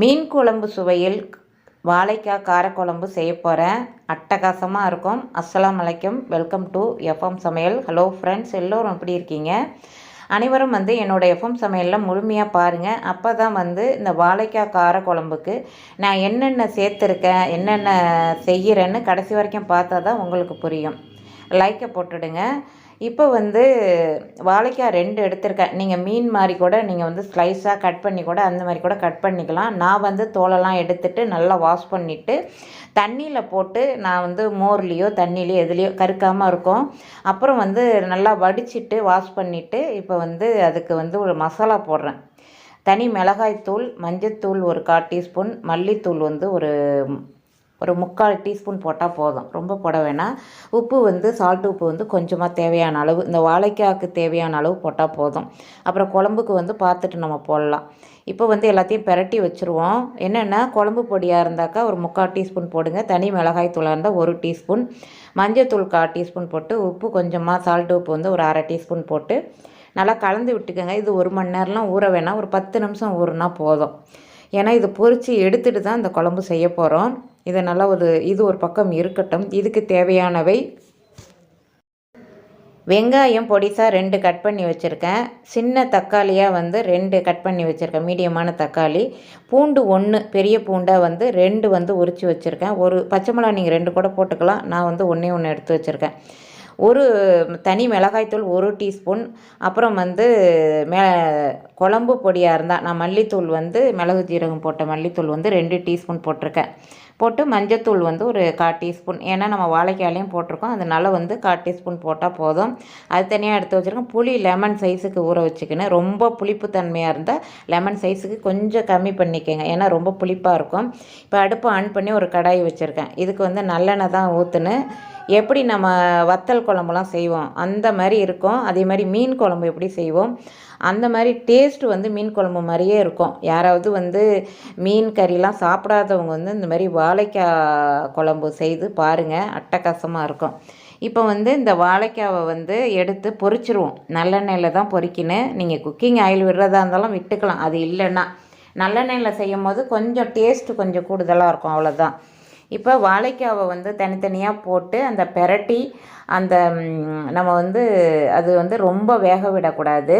மீன் குழம்பு சுவையில் வாழைக்காய் காரக்குழம்பு செய்ய போகிறேன் அட்டகாசமாக இருக்கும். அஸ்லாம் வலைக்கம் வெல்கம் டு எஃப்எம் சமையல். ஹலோ ஃப்ரெண்ட்ஸ் எல்லோரும் எப்படி இருக்கீங்க? அனைவரும் வந்து என்னோடய எஃப்எம் சமையலில் முழுமையாக பாருங்கள் அப்போ தான் வந்து இந்த வாழைக்காய் காரக்குழம்புக்கு நான் என்னென்ன சேர்த்துருக்கேன் என்னென்ன செய்கிறேன்னு கடைசி வரைக்கும் பார்த்தா தான் உங்களுக்கு புரியும். லைக்கை போட்டுடுங்க. இப்போ வந்து வாழைக்காய் ரெண்டு எடுத்திருக்கேன். நீங்கள் மீன் மாதிரி கூட நீங்கள் வந்து ஸ்லைஸாக கட் பண்ணி கூட அந்த மாதிரி கூட கட் பண்ணிக்கலாம். நான் வந்து தோலெல்லாம் எடுத்துட்டு நல்லா வாஷ் பண்ணிவிட்டு தண்ணியில் போட்டு நான் வந்து மோர்லேயோ தண்ணிலேயோ எதுலேயோ கருக்காமல் இருக்கும். அப்புறம் வந்து நல்லா வடிச்சிட்டு வாஷ் பண்ணிவிட்டு இப்போ வந்து அதுக்கு வந்து ஒரு மசாலா போடுறேன். தனி மிளகாய்த்தூள் மஞ்சத்தூள் ஒரு கால் டீஸ்பூன் மல்லித்தூள் வந்து ஒரு ஒரு முக்கால் டீஸ்பூன் போட்டால் போதும். ரொம்ப போட வேணாம் உப்பு வந்து சால்ட் உப்பு வந்து கொஞ்சமாக தேவையான அளவு இந்த வாழைக்காய்க்கு தேவையான அளவு போட்டால் போதும். அப்புறம் குழம்புக்கு வந்து பார்த்துட்டு நம்ம போடலாம். இப்போ வந்து எல்லாத்தையும் பெரட்டி வச்சுருவோம். என்னென்னா குழம்பு பொடியாக இருந்தாக்கா ஒரு முக்கால் டீஸ்பூன் போடுங்க. தனி மிளகாய் தூளாக இருந்தால் ஒரு டீஸ்பூன். மஞ்சத்தூள் கால் டீஸ்பூன் போட்டு உப்பு கொஞ்சமாக சால்ட் உப்பு வந்து ஒரு அரை டீஸ்பூன் போட்டு நல்லா கலந்து விட்டுக்கோங்க. இது ஒரு மணி நேரம்லாம் ஊற வேணாம். ஒரு பத்து நிமிஷம் ஊறுனா போதும். ஏன்னா இது பொரித்து எடுத்துகிட்டு தான் இந்த குழம்பு செய்ய போகிறோம் இதை நல்லா ஒரு இது ஒரு பக்கம் இருக்கட்டும். இதுக்கு தேவையானவை வெங்காயம் பொடிசாக ரெண்டு கட் பண்ணி வச்சுருக்கேன். சின்ன தக்காளியாக வந்து ரெண்டு கட் பண்ணி வச்சுருக்கேன். மீடியமான தக்காளி. பூண்டு ஒன்று பெரிய பூண்டாக வந்து ரெண்டு வந்து உரித்து வச்சுருக்கேன். ஒரு பச்சை மிளகா நீங்கள் ரெண்டு கூட போட்டுக்கலாம். நான் வந்து ஒன்றே ஒன்று எடுத்து வச்சுருக்கேன். ஒரு தனி மிளகாய்த்தூள் ஒரு டீஸ்பூன் அப்புறம் வந்து மே குழம்பு பொடியாக இருந்தால் நான் மல்லித்தூள் வந்து மிளகு ஜீரகம் போட்ட மல்லித்தூள் வந்து ரெண்டு டீஸ்பூன் போட்டிருக்கேன். போட்டு மஞ்சத்தூள் வந்து ஒரு கால் டீஸ்பூன் ஏன்னா நம்ம வாழைக்காயிலையும் போட்டிருக்கோம் அதனால் வந்து கால் டீஸ்பூன் போட்டால் போதும். அது தனியாக எடுத்து வச்சுருக்கோம் புளி லெமன் சைஸுக்கு ஊற வச்சுக்கணும் ரொம்ப புளிப்பு தன்மையாக இருந்தால் லெமன் சைஸுக்கு கொஞ்சம் கம்மி பண்ணிக்கோங்க ஏன்னா ரொம்ப புளிப்பாக இருக்கும். இப்போ அடுப்பை ஆன் பண்ணி ஒரு கடாய் வச்சுருக்கேன். இதுக்கு வந்து நல்லெண்ணெய் தான் ஊற்றுன்னு எப்படி நம்ம வத்தல் குழம்புலாம் செய்வோம்? அந்த மாதிரி இருக்கும். அதே மாதிரி மீன் குழம்பு எப்படி செய்வோம்? அந்த மாதிரி டேஸ்ட் வந்து மீன் குழம்பு மாதிரியே இருக்கும். யாராவது வந்து மீன் கறிலாம் சாப்பிடாதவங்க வந்து இந்த மாதிரி வாழைக்காய் குழம்பு செய்து பாருங்கள் அட்டகாசமாக இருக்கும். இப்போ வந்து இந்த வாழைக்காவை வந்து எடுத்து பொறிச்சிருவோம் நல்லெண்ணெயில் தான் பொறிக்கின்னு நீங்கள் குக்கிங் ஆயில் விடுறதா இருந்தாலும் விட்டுக்கலாம். அது இல்லைன்னா. நல்லெண்ணெயில் செய்யும் போது கொஞ்சம் டேஸ்ட்டு கொஞ்சம் கூடுதலாக இருக்கும். அவ்வளோதான் இப்போ வாழைக்காவை வந்து தனித்தனியாக போட்டு அந்த பெரட்டி அந்த நம்ம வந்து அது வந்து ரொம்ப வேக விடக்கூடாது.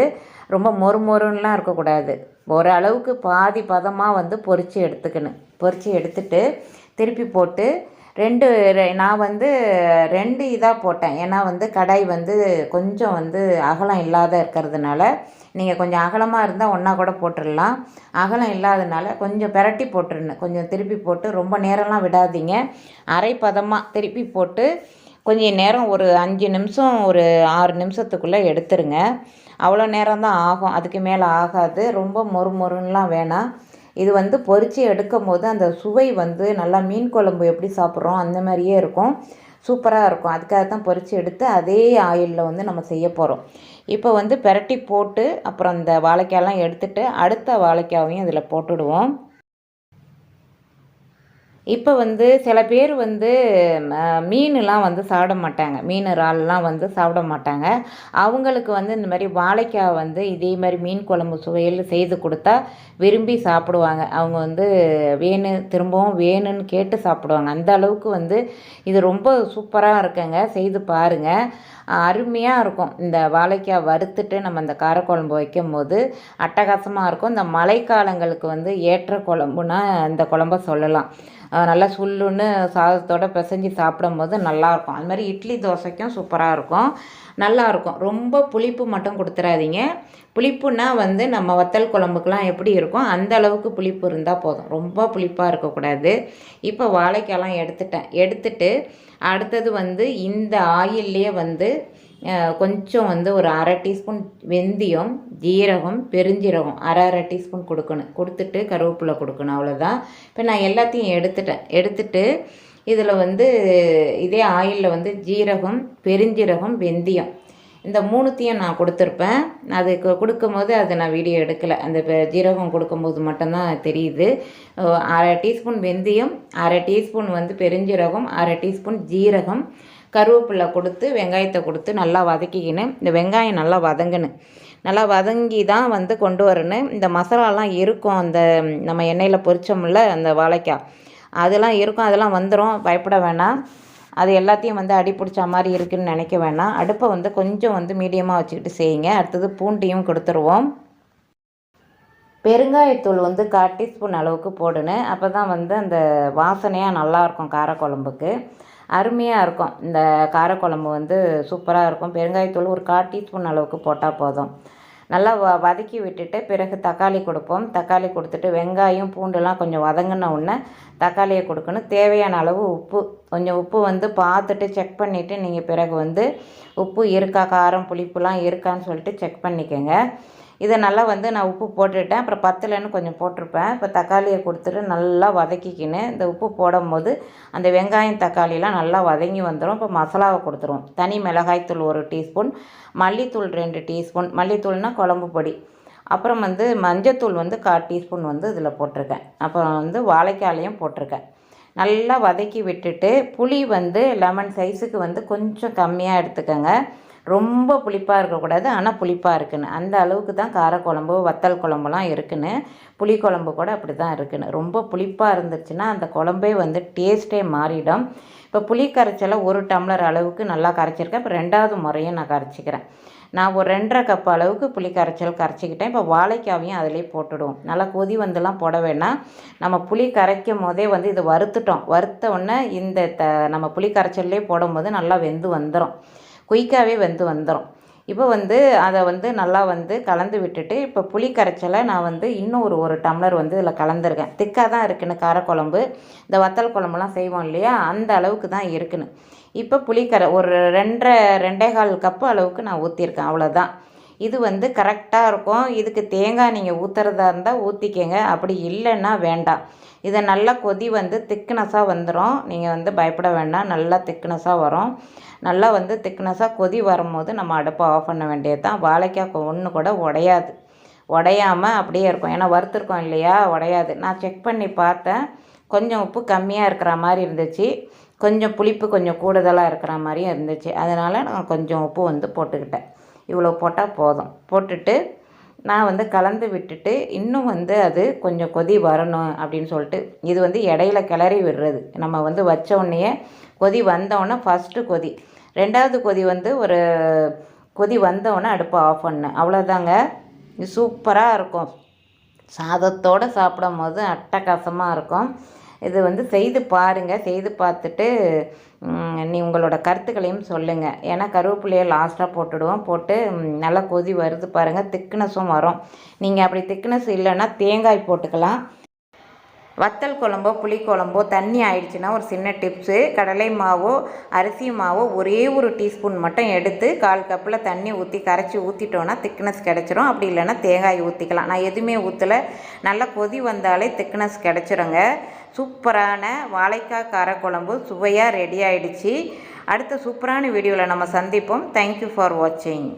ரொம்ப மொறு மொறுன்னெலாம் இருக்கக்கூடாது. ஓரளவுக்கு பாதி பதமாக வந்து பொரித்து எடுத்துக்கணும். பொரித்து எடுத்துட்டு திருப்பி போட்டு ரெண்டு நான் வந்து ரெண்டு இதாக போட்டேன். ஏன்னா வந்து கடாய் வந்து கொஞ்சம் வந்து அகலம் இல்லாத இருக்கிறதுனால நீங்கள் கொஞ்சம் அகலமாக இருந்தால் ஒன்றா கூட போட்டுடலாம் அகலம் இல்லாதனால கொஞ்சம் பெரட்டி போட்டுருணும் கொஞ்சம் திருப்பி போட்டு ரொம்ப நேரம்லாம் விடாதீங்க. அரை பதமாக திருப்பி போட்டு கொஞ்சம் நேரம் ஒரு அஞ்சு நிமிஷம் ஒரு ஆறு நிமிஷத்துக்குள்ளே எடுத்துருங்க. அவ்வளோ நேரம் தான் ஆகும். அதுக்கு மேலே ஆகாது. ரொம்ப மொறு மொறுன்னெலாம் வேணாம். இது வந்து பொரித்து எடுக்கும் போது அந்த சுவை வந்து நல்லா மீன் குழம்பு எப்படி சாப்பிட்றோம் அந்த மாதிரியே இருக்கும். சூப்பராக இருக்கும். அதுக்காக தான் பொறிச்சு எடுத்து அதே ஆயிலில் வந்து நம்ம செய்ய போகிறோம் இப்போ வந்து பெரட்டி போட்டு அப்புறம் இந்த வாழைக்காயெல்லாம் எடுத்துகிட்டு அடுத்த வாழைக்காவையும் இதில் போட்டுடுவோம். இப்போ வந்து சில பேர் வந்து மீன்லாம் வந்து சாப்பிட மாட்டாங்க. மீன் இறால்லாம் வந்து சாப்பிட மாட்டாங்க. அவங்களுக்கு வந்து இந்த மாதிரி வாழைக்காய் வந்து இதே மாதிரி மீன் குழம்பு சுவையில் செய்து கொடுத்தா விரும்பி சாப்பிடுவாங்க. அவங்க வந்து வேணும் திரும்பவும் வேணும்னு கேட்டு சாப்பிடுவாங்க. அந்த அளவுக்கு வந்து இது ரொம்ப சூப்பராக இருக்குங்க. செய்து பாருங்கள் அருமையாக இருக்கும். இந்த வாழைக்காய் வறுத்துட்டு நம்ம இந்த காரக்குழம்பு வைக்கும் போது அட்டகாசமாக இருக்கும். இந்த மழைக்காலங்களுக்கு வந்து ஏற்ற குழம்புனா இந்த குழம்ப சொல்லலாம். நல்லா சுல்லுன்னு சாதத்தோடு பிசைஞ்சு சாப்பிடும் போது நல்லாயிருக்கும் அது மாதிரி இட்லி தோசைக்கும் சூப்பராக இருக்கும். நல்லாயிருக்கும். ரொம்ப புளிப்பு மட்டும் கொடுத்துறாதீங்க. புளிப்புனா வந்து நம்ம வத்தல் குழம்புக்கெலாம் எப்படி இருக்கும்? அந்த அளவுக்கு புளிப்பு இருந்தால் போதும். ரொம்ப புளிப்பாக இருக்கக்கூடாது. இப்போ வாழைக்காயெல்லாம் எடுத்துட்டேன். எடுத்துட்டு அடுத்தது வந்து இந்த ஆயில்லையே வந்து கொஞ்சம் வந்து ஒரு அரை டீஸ்பூன் வெந்தயம் ஜீரகம் பெருஞ்சீரகம் அரை அரை டீஸ்பூன் கொடுக்கணும். கொடுத்துட்டு கருவேப்பிலை கொடுக்கணும். அவ்வளோதான் இப்போ நான் எல்லாத்தையும் எடுத்துட்டேன். எடுத்துட்டு இதில் வந்து இதே ஆயிலில் வந்து ஜீரகம் பெருஞ்சீரகம் வெந்தயம். இந்த மூணுத்தையும் நான் கொடுத்துருப்பேன். அதுக்கு கொடுக்கும்போது அதை நான் வீடியோ எடுக்கலை. அந்த ஜீரகம் கொடுக்கும்போது மட்டும்தான் தெரியுது. அரை டீஸ்பூன் வெந்தயம் அரை டீஸ்பூன் வந்து பெருஞ்சீரகம் அரை டீஸ்பூன் ஜீரகம். கருவேப்பிலை கொடுத்து வெங்காயத்தை கொடுத்து நல்லா வதக்கிக்கின்னு இந்த வெங்காயம் நல்லா வதங்கணும் நல்லா வதங்கி தான் வந்து கொண்டு வரணும். இந்த மசாலாலாம் இருக்கும் அந்த நம்ம எண்ணெயில் பொரிச்சோம்ல அந்த வாழைக்காய். அதெல்லாம் இருக்கும் அதெல்லாம் வந்துடும் பயப்பட வேணாம். அது எல்லாத்தையும் வந்து அடி பிடிச்ச மாதிரி இருக்குதுன்னு நினைக்க வேணாம். அடுப்பை வந்து கொஞ்சம் வந்து மீடியமாக வச்சுக்கிட்டு செய்யுங்க. அடுத்தது பூண்டையும் கொடுத்துருவோம். பெருங்காயத்தூள் வந்து கால் டீஸ்பூன் அளவுக்கு போடணும் அப்போ தான் வந்து அந்த வாசனையாக நல்லாயிருக்கும் காரக்குழம்புக்கு. அருமையாக இருக்கும். இந்த காரக்குழம்பு வந்து சூப்பராக இருக்கும். பெருங்காயத்தூள் ஒரு கால் டீஸ்பூன் அளவுக்கு போட்டால் போதும். நல்லா வ வதக்கி விட்டுட்டு பிறகு தக்காளி கொடுப்போம். தக்காளி கொடுத்துட்டு வெங்காயம் பூண்டுலாம் கொஞ்சம் வதங்கின உடனே தக்காளியை கொடுக்கணும். தேவையான அளவு உப்பு. கொஞ்சம் உப்பு வந்து பார்த்துட்டு செக் பண்ணிவிட்டு நீங்கள் பிறகு வந்து உப்பு இருக்கா காரம் புளிப்புலாம் இருக்கான்னு சொல்லிட்டு செக் பண்ணிக்கோங்க. இதை நல்லா வந்து நான் உப்பு போட்டுவிட்டேன் அப்புறம் பத்தலைன்னு கொஞ்சம் போட்டிருப்பேன். இப்போ தக்காளியை கொடுத்துட்டு நல்லா வதக்கிக்கின்னு இந்த உப்பு போடும்போது அந்த வெங்காயம் தக்காளியெலாம் நல்லா வதங்கி வந்துடும் இப்போ மசாலாவை கொடுத்துருவோம். தனி மிளகாய்த்தூள் ஒரு டீஸ்பூன் மல்லித்தூள் ரெண்டு டீஸ்பூன். மல்லித்தூள்னால் குழம்பு பொடி. அப்புறம் வந்து மஞ்சத்தூள் வந்து கால் டீஸ்பூன் வந்து இதில் போட்டிருக்கேன். அப்புறம் வந்து வாழைக்காலையும் போட்டிருக்கேன். நல்லா வதக்கி விட்டுட்டு புளி வந்து லெமன் சைஸுக்கு வந்து கொஞ்சம் கம்மியாக எடுத்துக்கோங்க. ரொம்ப புளிப்பாக இருக்கக்கூடாது ஆனால் புளிப்பாக இருக்குன்னு. அந்த அளவுக்கு தான் காரக்குழம்பு வத்தல் குழம்புலாம் இருக்குன்னு. புளிக்குழம்பு கூட அப்படி தான் இருக்குன்னு. ரொம்ப புளிப்பாக இருந்துச்சுன்னா அந்த குழம்பே வந்து டேஸ்ட்டே மாறிடும். இப்போ புளி கரைச்சலை ஒரு டம்ளர் அளவுக்கு நல்லா கரைச்சிருக்கேன். இப்போ ரெண்டாவது முறையும் நான் கரைச்சிக்கிறேன். நான் ஒரு ரெண்டரை கப் அளவுக்கு புளி கரைச்சல் கரைச்சிக்கிட்டேன். இப்போ வாழைக்காவையும் அதிலே போட்டுடுவோம். நல்லா கொதி வந்துலாம் போட வேணாம். நம்ம புளி கரைக்கும் போதே வந்து இது வறுத்துட்டோம். வறுத்த உடனே இந்த த நம்ம புளி கரைச்சல்லே போடும்போது நல்லா வெந்து வந்துடும் குயிக்காகவே வந்து வந்துடும் இப்போ வந்து அதை வந்து நல்லா வந்து கலந்து விட்டுட்டு இப்போ புளி கரைச்சலை நான் வந்து இன்னும் ஒரு ஒரு டம்ளர் வந்து இதில் கலந்துருக்கேன். திக்காக தான் இருக்குன்னு காரக்குழம்பு இந்த வத்தல் குழம்புலாம் செய்வோம் இல்லையா அந்த அளவுக்கு தான் இருக்குன்னு. இப்போ புளிக்கரை ஒரு ரெண்டரை ரெண்டே கால் கப்பு அளவுக்கு நான் ஊற்றிருக்கேன் அவ்வளோதான் இது வந்து கரெக்டாக இருக்கும். இதுக்கு தேங்காய் நீங்கள் ஊற்றுறதா இருந்தால் ஊற்றிக்கங்க அப்படி இல்லைன்னா வேண்டாம். இதை நல்லா கொதி வந்து திக்னஸாக வந்துடும் நீங்கள் வந்து பயப்பட வேண்டாம். நல்லா திக்னஸாக வரும். நல்லா வந்து திக்னஸாக கொதி வரும்போது நம்ம அடுப்பை ஆஃப் பண்ண வேண்டியது தான் வாழைக்காய் ஒன்று கூட உடையாது. உடையாமல் அப்படியே இருக்கும். ஏன்னா வறுத்துருக்கோம் இல்லையா? உடையாது. நான் செக் பண்ணி பார்த்தேன். கொஞ்சம் உப்பு கம்மியாக இருக்கிற மாதிரி இருந்துச்சு. கொஞ்சம் புளிப்பு கொஞ்சம் கூடுதலாக இருக்கிற மாதிரியும் இருந்துச்சு. அதனால் நான் கொஞ்சம் உப்பு வந்து போட்டுக்கிட்டேன். இவ்வளோ போட்டால் போதும். போட்டுட்டு நான் வந்து கலந்து விட்டுட்டு இன்னும் வந்து அது கொஞ்சம் கொதி வரணும் அப்படின்னு சொல்லிட்டு இது வந்து இடையில கிளறி விடுறது. நம்ம வந்து வச்ச உடனே கொதி வந்தோடனே ஃபஸ்ட்டு கொதி. ரெண்டாவது கொதி வந்து ஒரு கொதி வந்தோடனே அடுப்பை ஆஃப் பண்ணேன் அவ்வளோதாங்க சூப்பராக இருக்கும். சாதத்தோடு சாப்பிடும் போது அட்டகாசமாக இருக்கும். இது வந்து செய்து பாருங்கள் செய்து பார்த்துட்டு நீ உங்களோட கருத்துக்களையும் சொல்லுங்கள் ஏன்னா கருவேப்பிலையை லாஸ்ட்டாக போட்டுடுவோம். போட்டு நல்லா கொதி வருது பாருங்கள் திக்னஸும் வரும். நீங்கள் அப்படி திக்னஸ் இல்லைன்னா தேங்காய் போட்டுக்கலாம். வத்தல் குழம்போ புளிக்குழம்போ தண்ணி ஆயிடுச்சுன்னா ஒரு சின்ன டிப்ஸு. கடலை மாவோ அரிசி மாவோ ஒரே ஒரு டீஸ்பூன் மட்டும் எடுத்து கால் கப்பில் தண்ணி ஊற்றி கரைச்சி ஊற்றிட்டோன்னா திக்னஸ் கிடச்சிரும். அப்படி இல்லைன்னா தேங்காய் ஊற்றிக்கலாம் நான் எதுவுமே ஊற்றலை நல்லா கொதி வந்தாலே திக்னஸ் கிடச்சிருங்க. சூப்பரான வாழைக்காய் காரக்குழம்பு சுவையாக ரெடி ஆகிடுச்சி அடுத்த சூப்பரான வீடியோவில் நம்ம சந்திப்போம். தேங்க்யூ ஃபார் வாட்சிங்